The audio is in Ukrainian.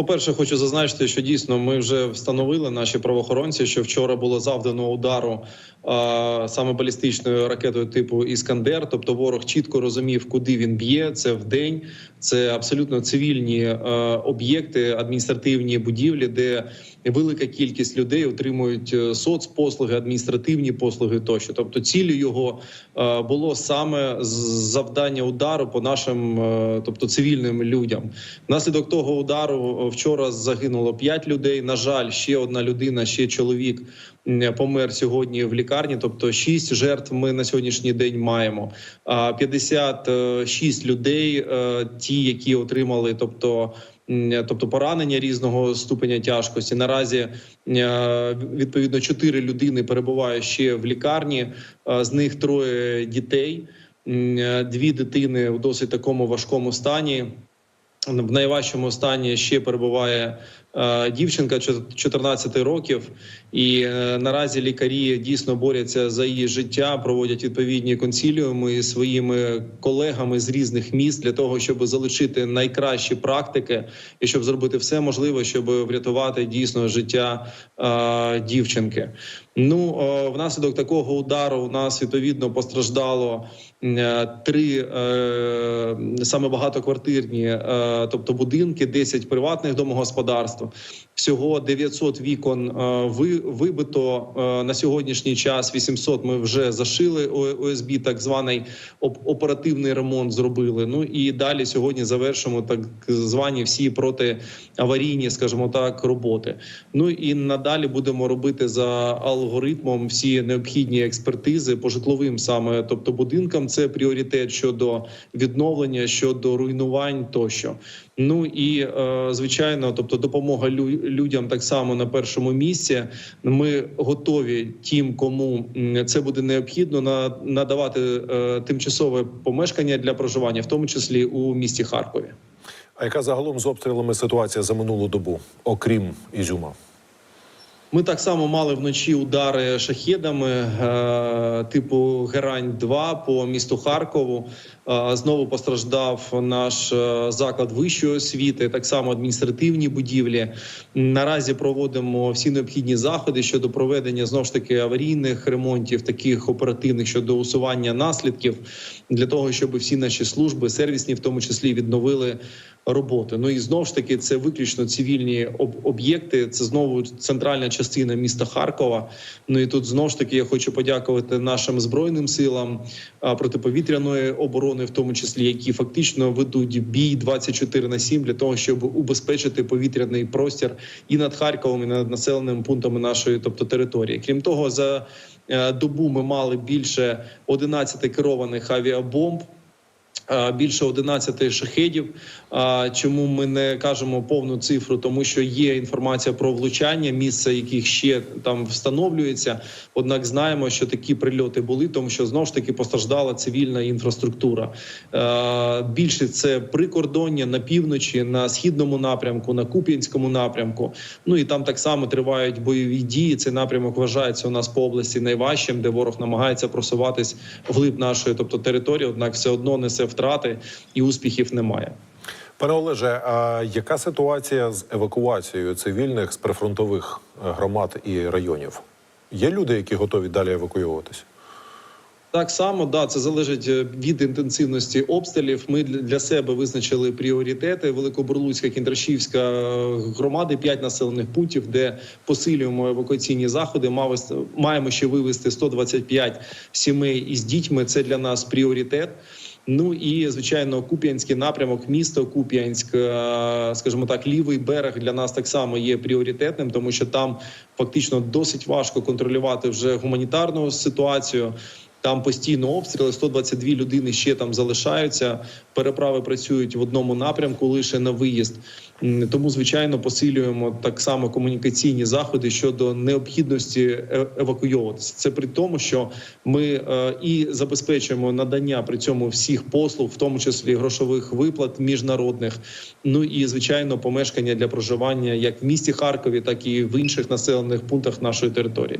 по-перше, хочу зазначити, що дійсно ми вже встановили наші правоохоронці, що вчора було завдано удару а, саме балістичною ракетою типу Іскандер. Тобто, ворог чітко розумів, куди він б'є. Це в день, це абсолютно цивільні е, об'єкти, адміністративні будівлі, де велика кількість людей отримують е, соцпослуги, адміністративні послуги тощо. Тобто, ціллю його е, було саме завдання удару по нашим, е, тобто цивільним людям. Внаслідок того удару вчора загинуло 5 людей. На жаль, ще одна людина, ще чоловік помер сьогодні в лікарні. Тобто 6 жертв ми на сьогоднішній день маємо. А 56 людей, е, ті, які отримали, тобто. Тобто поранення різного ступеня тяжкості. Наразі е, відповідно 4 людини перебувають ще в лікарні. е, З них троє дітей, е, дві дитини в досить такому важкому стані. В найважчому стані ще перебуває дівчинка чот- 14 років, і е, наразі лікарі дійсно борються за її життя, проводять відповідні консіліуми із своїми колегами з різних міст для того, щоб залучити найкращі практики і щоб зробити все можливе, щоб врятувати дійсно життя е, дівчинки. Ну е, внаслідок такого удару у нас відповідно постраждало е, три е, саме багатоквартирні, е, тобто будинки, 10 приватних домогосподарств. Всього 900 вікон е, ви, вибито е, на сьогоднішній час. 800 ми вже зашили ОСБ, так званий оперативний ремонт зробили. Ну і далі сьогодні завершимо так звані всі протиаварійні, скажімо так, роботи. Ну і надалі будемо робити за алгоритмом всі необхідні експертизи по житловим саме, тобто будинкам. Це пріоритет щодо відновлення, щодо руйнувань тощо. Ну і е, звичайно, тобто допомога лю- людям так само на першому місці. Ми готові тим, кому це буде необхідно, на надавати е, тимчасове помешкання для проживання, в тому числі у місті Харкові. А яка загалом з обстрілами ситуація за минулу добу, окрім Ізюма? Ми так само мали вночі удари шахедами е, типу Герань 2 по місту Харкову. Е, знову постраждав наш е, заклад вищої освіти, так само адміністративні будівлі. Наразі проводимо всі необхідні заходи щодо проведення знову ж таки аварійних ремонтів, таких оперативних щодо усування наслідків для того, щоб всі наші служби сервісні, в тому числі, відновили роботи. Ну і знову ж таки, це виключно цивільні об- об'єкти. Це знову центральна частина міста Харкова. Ну і тут знову ж таки я хочу подякувати нашим збройним силам протиповітряної оборони, в тому числі, які фактично ведуть бій 24 на 7 для того, щоб убезпечити повітряний простір і над Харковом, і над населеними пунктами нашої, тобто території. Крім того, за е, добу ми мали більше 11 керованих авіабомб. Більше 11 шахедів. Чому ми не кажемо повну цифру? Тому що є інформація про влучання, місце яких ще там встановлюється. Однак знаємо, що такі прильоти були, тому що знову ж таки постраждала цивільна інфраструктура. Більше це прикордоння на півночі, на східному напрямку, на Куп'янському напрямку. Ну і там так само тривають бойові дії. Цей напрямок вважається у нас по області найважчим, де ворог намагається просуватись вглиб нашої, тобто території, однак все одно несе втрати і успіхів немає. Пане Олеже, а яка ситуація з евакуацією цивільних з прифронтових е, громад і районів? Є люди, які готові далі евакуюватися? Так само да, це залежить е, від інтенсивності обстрілів. Ми для себе визначили пріоритети. Великобурлуцька, Кіндрашівська е, громади, п'ять населених пунктів, де посилюємо евакуаційні заходи. Маємо ще вивезти 125 сімей із дітьми. Це для нас пріоритет. Ну і звичайно, Куп'янський напрямок, місто Куп'янськ, е, скажімо так, лівий берег для нас так само є пріоритетним, тому що там фактично досить важко контролювати вже гуманітарну ситуацію. Там постійно обстріли, 122 людини ще там залишаються. Переправи працюють в одному напрямку лише на виїзд. Тому, звичайно, посилюємо так само комунікаційні заходи щодо необхідності е- евакуйовуватися. Це при тому, що ми е, і забезпечуємо надання при цьому всіх послуг, в тому числі грошових виплат міжнародних. Ну і звичайно, помешкання для проживання як в місті Харкові, так і в інших населених пунктах нашої території.